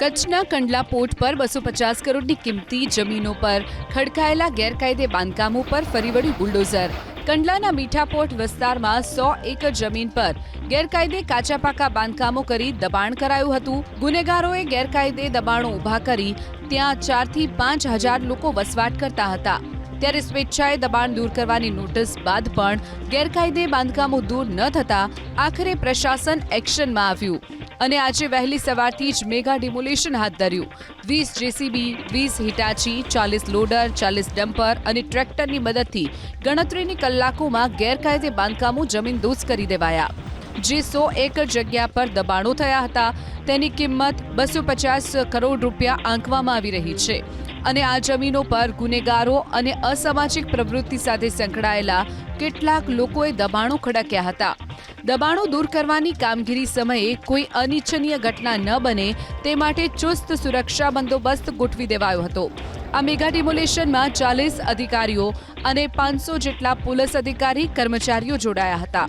કચ્છના કંડલા પોર્ટ પર બસો પચાસ કરોડની કિંમતી જમીનો પર ખડકાયેલા ગેરકાયદે બાંધકામો પર ફરી વળ્યું બુલડોઝર. કંડલાના મીઠા પોર્ટ વિસ્તારમાં સો એકર જમીન પર ગેરકાયદે કાચા પાકા બાંધકામો કરી દબાણ કરાયું હતું. ગુનેગારોએ ગેરકાયદે દબાણો ઊભા કરી ત્યાં ચારથી પાંચ હજાર લોકો વસવાટ કરતા હતા. ત્યારે સ્વેચ્છાએ દબાણ દૂર કરવાની નોટિસ બાદ પણ ગેરકાયદે બાંધકામો દૂર ન થતા આખરે પ્રશાસન એક્શનમાં આવ્યું. અને આજે વહેલી સવારથી જ મેગા ડિમોલેશન હાથ ધર્યું. વીસ જેસીબી, વીસ હિટાચી, ચાલીસ લોડર, ચાલીસ ડમ્પર અને ટ્રેક્ટરની મદદથી ગણતરીની કલાકોમાં ગેરકાયદે બાંધકામો જમીનદોઝ કરી દેવાયા. જે સો એકર જગ્યા પર દબાણો થયા હતા, તેની કિંમત બસો પચાસ કરોડ રૂપિયા આંકવામાં આવી રહી છે. અને આ જમીનો પર ગુનેગારો અને અસામાજિક પ્રવૃત્તિ સાથે સંકળાયેલા કેટલાક લોકોએ દબાણો ખડક્યા હતા. દબાણો દૂર કરવાની કામગીરી સમયે કોઈ અનિચ્છનીય ઘટના ન બને તે માટે ચુસ્ત સુરક્ષા બંદોબસ્ત ગોઠવી દેવાયો હતો. આ મેગા ડિમોલેશનમાં ચાલીસ અધિકારીઓ અને પાંચસો જેટલા પોલીસ અધિકારી કર્મચારીઓ જોડાયા હતા.